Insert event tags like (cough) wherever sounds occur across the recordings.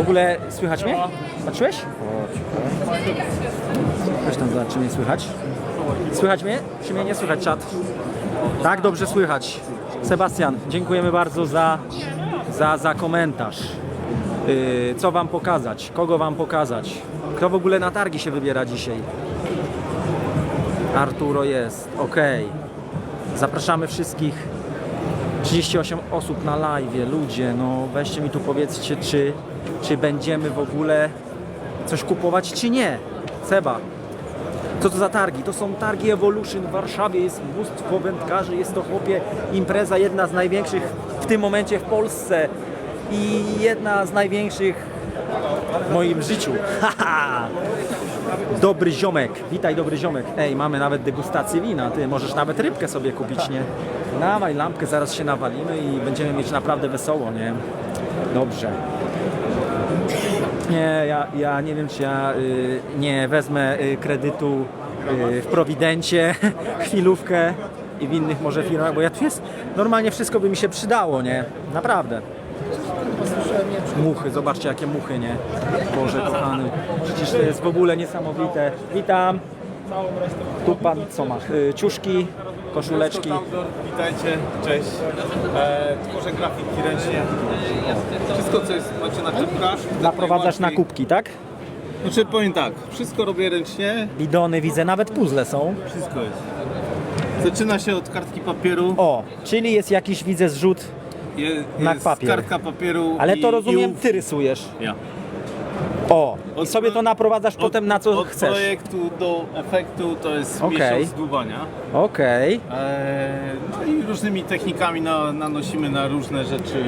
W ogóle słychać mnie? Patrzyłeś? Weź tam zobacz, czy mnie słychać. Słychać mnie? Czy mnie nie słychać, czat? Tak, dobrze słychać. Sebastian, dziękujemy bardzo za, za, za komentarz. Yy, co wam pokazać? Kogo wam pokazać? Kto w ogóle na targi się wybiera dzisiaj? Arturo jest, okej. Zapraszamy wszystkich. 38 osób na live, ludzie, no weźcie mi tu powiedzcie, czy, czy będziemy w ogóle coś kupować, czy nie. Seba, co to za targi? To są targi Evolution w Warszawie, jest mnóstwo wędkarzy, jest to chłopie impreza, jedna z największych w tym momencie w Polsce i jedna z największych w moim życiu. (laughs) Dobry ziomek, witaj dobry ziomek. Ej, mamy nawet degustację wina, ty możesz nawet rybkę sobie kupić, nie? Dawaj lampkę, zaraz się nawalimy i będziemy mieć naprawdę wesoło, nie? Dobrze. Nie, ja, ja nie wiem, czy ja y, nie wezmę y, kredytu y, w Prowidencie, (laughs) chwilówkę i w innych może firmach, bo ja tu jest, normalnie wszystko by mi się przydało, nie? Naprawdę. Muchy, zobaczcie jakie muchy, nie? Boże kochany, przecież to jest w ogóle niesamowite. Witam. Tu pan co ma? Y, ciuszki, koszuleczki. Witajcie, cześć. E, tworzę grafiki ręcznie. Wszystko co jest, macie na czepkach. Naprowadzasz na kubki, tak? Znaczy powiem tak, wszystko robię ręcznie, Bidony widzę, nawet puzzle są. wszystko jest. Zaczyna się od kartki papieru, O, czyli jest jakiś, widzę, zrzut, je, na jest papier. kartka papieru ale i, to rozumiem, i ty rysujesz. Ja. O, i sobie to naprowadzasz potem na co od chcesz. projektu do efektu to jest Okej. miesiąc dłubania. Okej. E, no i różnymi technikami na, nanosimy na różne rzeczy,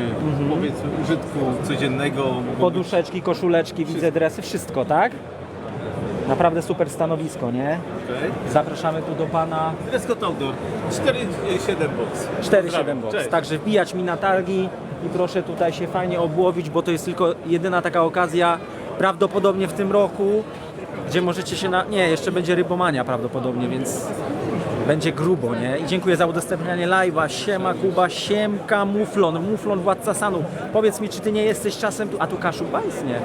powiedzmy użytku codziennego. Mogą być- Poduszeczki, koszuleczki, widzę dresy, wszystko, tak? Naprawdę super stanowisko, nie? Okej. Zapraszamy tu do pana Dress Code Outdoor 4,7 box. 4-7 box. Cześć. Także wbijać mi na targi i proszę tutaj się fajnie obłowić, bo to jest tylko jedyna taka okazja prawdopodobnie w tym roku, gdzie możecie się na... Nie, jeszcze będzie rybomania prawdopodobnie, więc będzie grubo, nie? I dziękuję za udostępnianie live'a. Siema Kuba, siemka Muflon, Muflon Władca Sanu. Powiedz mi, czy ty nie jesteś czasem... tu- A tu Kaszubajs, nie?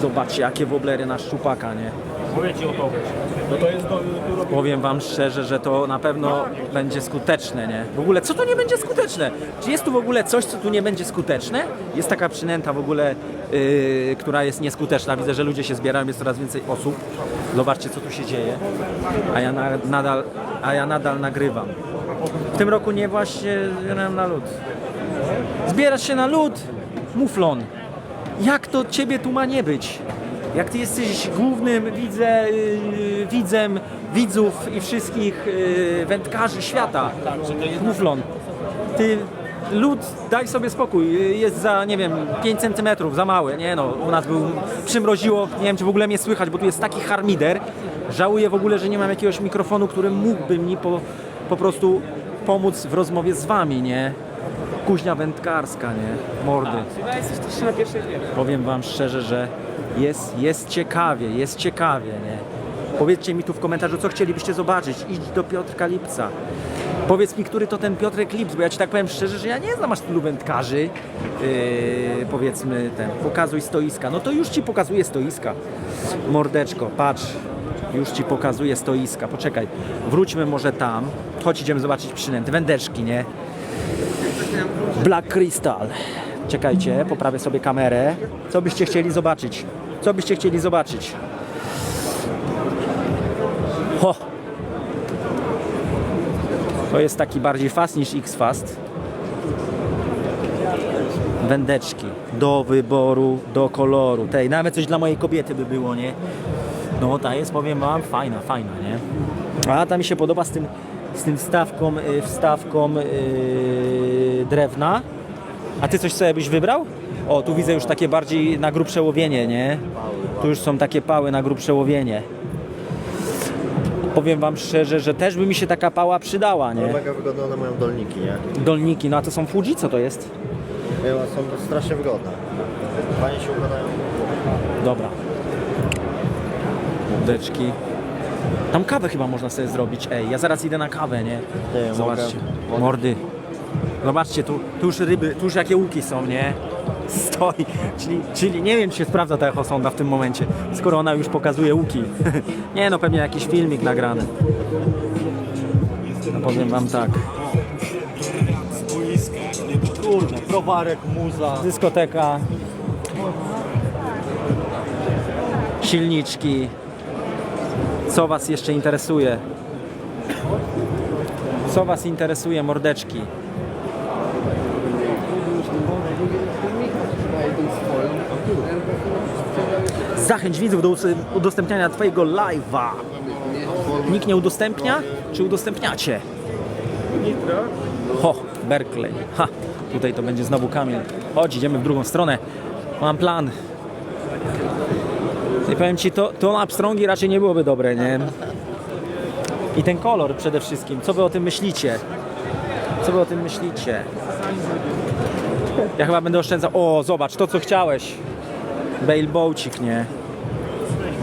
Zobaczcie, jakie woblery na szczupaka, nie? No to jest do, do Powiem wam szczerze, że to na pewno będzie skuteczne, nie? W ogóle, co to nie będzie skuteczne? Czy jest tu w ogóle coś, co tu nie będzie skuteczne? Jest taka przynęta w ogóle, yy, która jest nieskuteczna. Widzę, że ludzie się zbierają, jest coraz więcej osób. Zobaczcie, co tu się dzieje. A ja na, nadal, a ja nadal nagrywam. W tym roku nie właśnie zbieram na lód. Zbierać się na lód! Muflon! Jak to ciebie tu ma nie być? Jak ty jesteś głównym widzę, yy, widzem widzów i wszystkich yy, wędkarzy świata, Muflon, ty lód, daj sobie spokój, jest za, nie wiem, 5 cm, za mały, nie no, u nas był, przymroziło, nie wiem czy w ogóle mnie słychać, bo tu jest taki harmider, żałuję w ogóle, że nie mam jakiegoś mikrofonu, który mógłby mi po, po prostu pomóc w rozmowie z wami, nie? Kuźnia wędkarska, nie? Mordy. Powiem wam szczerze, że jest, jest ciekawie, jest ciekawie, nie? Powiedzcie mi tu w komentarzu, co chcielibyście zobaczyć. Idź do Piotrka Lipca. Powiedz mi, który to ten Piotrek Lips, bo ja ci tak powiem szczerze, że ja nie znam aż tylu wędkarzy. Yy, powiedzmy ten, pokazuj stoiska. No to już ci pokazuję stoiska. Mordeczko, patrz. Już ci pokazuję stoiska. Poczekaj, wróćmy może tam. Chodź, idziemy zobaczyć przynęty. Wędeczki, nie? Black Crystal. Czekajcie, poprawię sobie kamerę. Co byście chcieli zobaczyć? Co byście chcieli zobaczyć? Ho! To jest taki bardziej fast niż X-Fast. Wędeczki. Do wyboru, do koloru. Tej, nawet coś dla mojej kobiety by było, nie? No ta jest, powiem wam, fajna, fajna, nie? A ta mi się podoba z tym, z tym wstawką, y, wstawką yy, drewna. A ty coś sobie byś wybrał? O, tu widzę już takie bardziej na grubsze łowienie, nie? Tu już są takie pały na grubsze łowienie. Powiem wam szczerze, że też by mi się taka pała przydała, nie? Mega wygodne one mają dolniki, nie? Dolniki, no a to są Fuji, co to jest? Nie, one są strasznie wygodne. Fajnie się układają. Dobra. Łódeczki. Tam kawę chyba można sobie zrobić, ej, ja zaraz idę na kawę, nie? Nie, Zobaczcie, mogę- mordy. Zobaczcie, tu, tu już ryby, tu już jakie łuki są, nie? Stoi, czyli, czyli nie wiem, czy się sprawdza ta echosonda w tym momencie, skoro ona już pokazuje łuki. (laughs) nie no, pewnie jakiś filmik nagrany. No powiem wam tak, Kurde, browarek, muza. dyskoteka, silniczki. Co was jeszcze interesuje? Co was interesuje, mordeczki? Zachęć widzów do udostępniania Twojego live'a. Nikt nie udostępnia? Czy udostępniacie? Ho, Berkeley. Ha, tutaj to będzie znowu Kamil. Chodź, idziemy w drugą stronę. Mam plan. I powiem Ci, to, to Armstrongi raczej nie byłoby dobre, nie? I ten kolor przede wszystkim. Co Wy o tym myślicie? Co Wy o tym myślicie? Ja chyba będę oszczędzał. O, zobacz, to co chciałeś. Bale Bołcik, nie?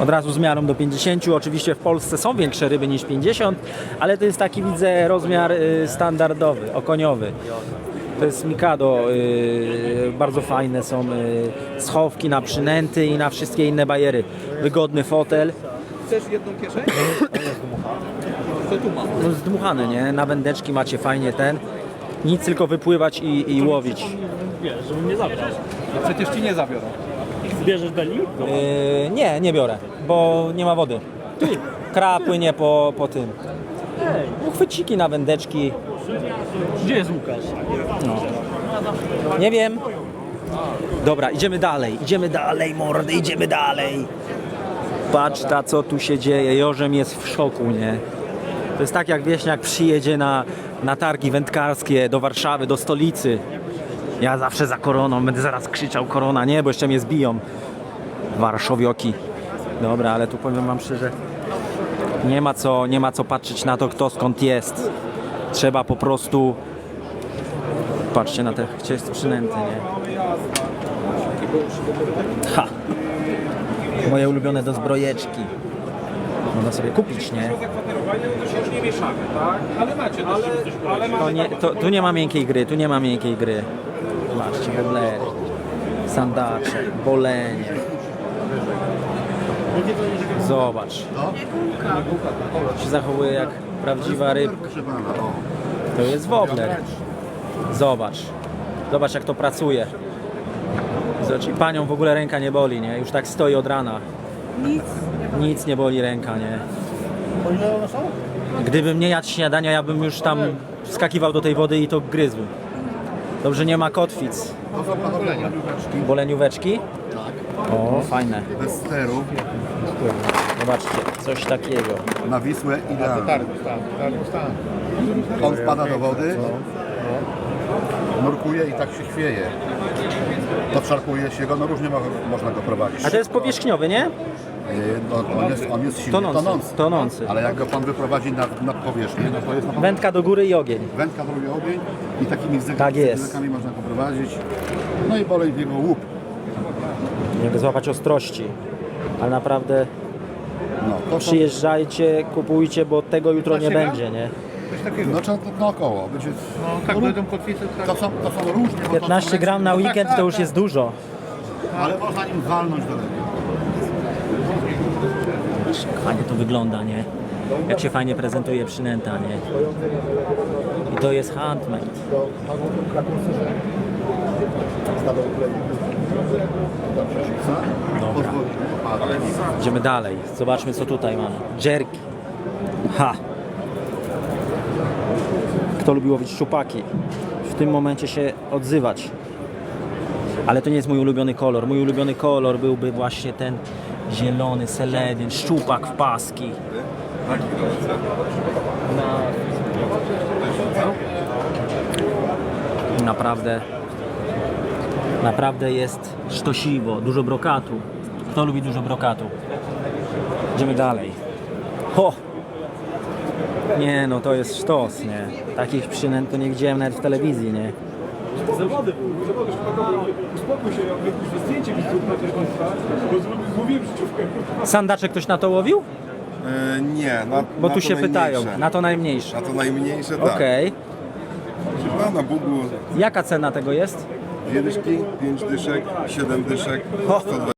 Od razu z miarą do 50. Oczywiście w Polsce są większe ryby niż 50, ale to jest taki, widzę, rozmiar y, standardowy, okoniowy. To jest Mikado, y, bardzo fajne są y, schowki na przynęty i na wszystkie inne bajery. Wygodny fotel. Chcesz jedną kieszeń? Co tu mam? No zdmuchany, nie? Na wędeczki macie fajnie ten. Nic tylko wypływać i, i łowić. Wiesz, żebym nie zabrał. Przecież ci nie zabiorą. Zbierzesz beli? Yy, nie, nie biorę, bo nie ma wody. Kra płynie po, po tym. Uchwyciki na wędeczki. Gdzie jest Łukasz? Nie wiem. Dobra, idziemy dalej, idziemy dalej, mordy, idziemy dalej. Patrz ta, co tu się dzieje. Jorzem jest w szoku, nie? To jest tak, jak wieśniak przyjedzie na, na targi wędkarskie do Warszawy, do stolicy. Ja zawsze za koroną, będę zaraz krzyczał korona, nie, bo jeszcze mnie zbiją. Warszawioki. Dobra, ale tu powiem wam szczerze, nie ma co, nie ma co patrzeć na to, kto skąd jest. Trzeba po prostu Patrzcie na te przynęty, nie? Ha! Moje ulubione do zbrojeczki. Można sobie kupić, nie? Ale macie To nie to, tu nie ma miękkiej gry, tu nie ma miękkiej gry. Zobaczcie, woblery, sandacze, bolenie. Zobacz. Się zachowuje jak prawdziwa rybka. To jest wobler. Zobacz. Zobacz jak to pracuje. Zobacz, i panią w ogóle ręka nie boli, nie? Już tak stoi od rana. Nic. Nic nie boli ręka, nie? Gdybym nie jadł śniadania, ja bym już tam skakiwał do tej wody i to gryzł. Dobrze, nie ma kotwic. Bolenióweczki? Tak. O, fajne. bez sterów, Zobaczcie, coś takiego. na Wisłę idealnie. On wpada do wody, nurkuje i tak się chwieje. Podszarpuje się go, no różnie mo- można go prowadzić. A to jest powierzchniowy, nie? Yy, no, on, jest, on jest silnie Tonący, tonący. tonący. Ale jak go pan wyprowadzi nad, nad powierzchnię, no to jest na Wędka do góry i ogień. wędka drugi ogień i takimi Tak można go prowadzić. No i bolej w jego łup. Nie złapać ostrości. Ale naprawdę No, to przyjeżdżajcie, kupujcie, bo tego jutro nie będzie, nie? No, trzeba to naokoło. Będzie, No tak będą kotwice, tak. to, są, to są różnie. bo to są 15 gram na weekend to już jest dużo. Ale można nim walnąć do lewej. Fajnie to wygląda, nie? Jak się fajnie prezentuje przynęta, nie? I to jest handmade. Dobra, idziemy dalej. Zobaczmy co tutaj mamy. Jerki. Ha! Kto lubi łowić szczupaki? W tym momencie się odzywać. Ale to nie jest mój ulubiony kolor. Mój ulubiony kolor byłby właśnie ten zielony, seledyn, szczupak w paski. Naprawdę, naprawdę jest sztosiwo, dużo brokatu. Kto lubi dużo brokatu? Idziemy dalej. Ho! Nie no, to jest sztos, nie? Takich przynęt to nie widziałem nawet w telewizji, nie? Zawody były, zawody. Uspokój się, ja jakieś zdjęcie mi zrób na też bo zrobię- złowiłem życiówkę. Sandaczek ktoś na to łowił? E, nie, na, Bo na tu to się najmniejsze. pytają. Na to najmniejsze. Na to najmniejsze, tak. Okej. No, na Bugu Jaka cena tego jest? dwie dyszki, pięć dyszek, siedem dyszek, 120.